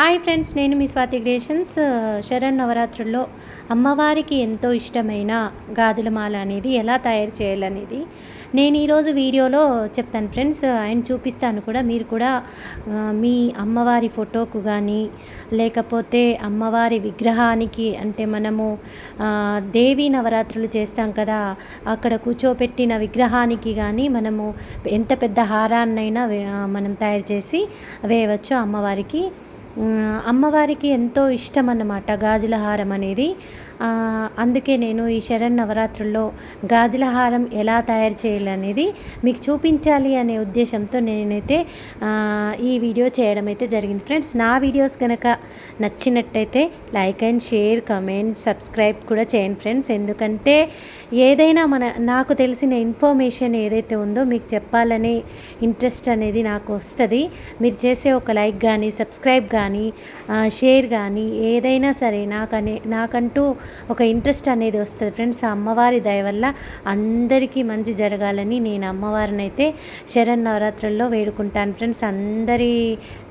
Hi friends నేను మీ Swathi creations. Sharan నవరాత్రుల్లో అమ్మవారికి ఎంతో ఇష్టమైన గాజుల మాల అనేది ఎలా తయారు చేయాలనేది నేను ఈరోజు వీడియోలో చెప్తాను ఫ్రెండ్స్. ఆయన చూపిస్తాను కూడా. మీరు కూడా మీ అమ్మవారి ఫోటోకు కానీ లేకపోతే అమ్మవారి విగ్రహానికి అంటే మనము దేవి నవరాత్రులు చేస్తాం కదా అక్కడ కూర్చోపెట్టిన విగ్రహానికి కానీ మనము ఎంత పెద్ద హారాన్నైనా మనం తయారు చేసి వేయవచ్చు అమ్మవారికి. అమ్మవారికి ఎంతో ఇష్టం అన్నమాట గాజుల హారం అనేది. అందుకే నేను ఈ శరణ్ నవరాత్రుల్లో గాజుల హారం ఎలా తయారు చేయాలనేది మీకు చూపించాలి అనే ఉద్దేశంతో నేనైతే ఈ వీడియో చేయడం అయితే జరిగింది. ఫ్రెండ్స్ నా వీడియోస్ కనుక నచ్చినట్టయితే like and share comment subscribe కూడా చేయండి ఫ్రెండ్స్. ఎందుకంటే ఏదైనా మన నాకు తెలిసిన ఇన్ఫర్మేషన్ ఏదైతే ఉందో మీకు చెప్పాలనే ఇంట్రెస్ట్ అనేది నాకు వస్తుంది. మీరు చేసే ఒక లైక్ కానీ సబ్స్క్రైబ్ కానీ షేర్ కానీ ఏదైనా సరే నాకనే నాకంటూ ఒక ఇంట్రెస్ట్ అనేది వస్తుంది. ఫ్రెండ్స్ అమ్మవారి దయ వల్ల అందరికీ మంచి జరగాలని నేను అమ్మవారిని అయితే శరణ్ నవరాత్రుల్లో వేడుకుంటాను. ఫ్రెండ్స్ అందరి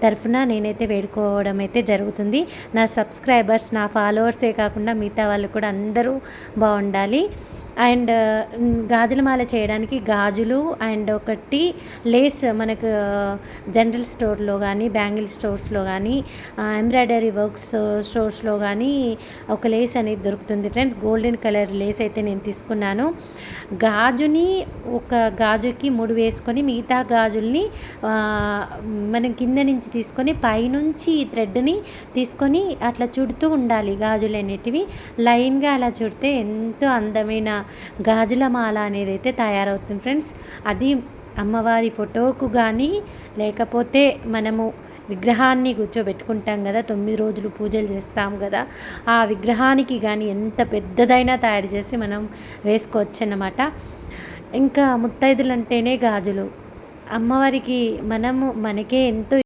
తరఫున నేనైతే వేడుకోవడం అయితే జరుగుతుంది. నా సబ్స్క్రైబర్స్ నా ఫాలోవర్సే కాకుండా మిగతా వాళ్ళు కూడా అందరూ బాగుండాలి. అండ్ గాజుల మాల చేయడానికి గాజులు అండ్ ఒకటి లేస్ మనకు జనరల్ స్టోర్లో కానీ బ్యాంగిల్ స్టోర్స్లో కానీ ఎంబ్రాయిడరీ వర్క్స్ స్టోర్స్లో కానీ ఒక లేస్ అనేది దొరుకుతుంది. ఫ్రెండ్స్ గోల్డెన్ కలర్ లేస్ అయితే నేను తీసుకున్నాను. గాజుని ఒక గాజుకి ముడి వేసుకొని మిగతా గాజుల్ని మనం కింద నుంచి తీసుకొని పైనుంచి థ్రెడ్ని తీసుకొని అట్లా చుడుతూ ఉండాలి గాజులు అనేటివి. లైన్గా అలా చుడితే ఎంతో అందమైన గాజుల మాల అనేది అయితే తయారవుతుంది ఫ్రెండ్స్. అది అమ్మవారి ఫోటోకు కానీ లేకపోతే మనము విగ్రహాన్ని కూర్చోబెట్టుకుంటాం కదా తొమ్మిది రోజులు పూజలు చేస్తాం కదా ఆ విగ్రహానికి కానీ ఎంత పెద్దదైనా తయారు చేసి మనం వేసుకోవచ్చు అన్నమాట ఇంకా ముత్తైదులు అంటేనే గాజులు. అమ్మవారికి మనము మనకే ఎంతో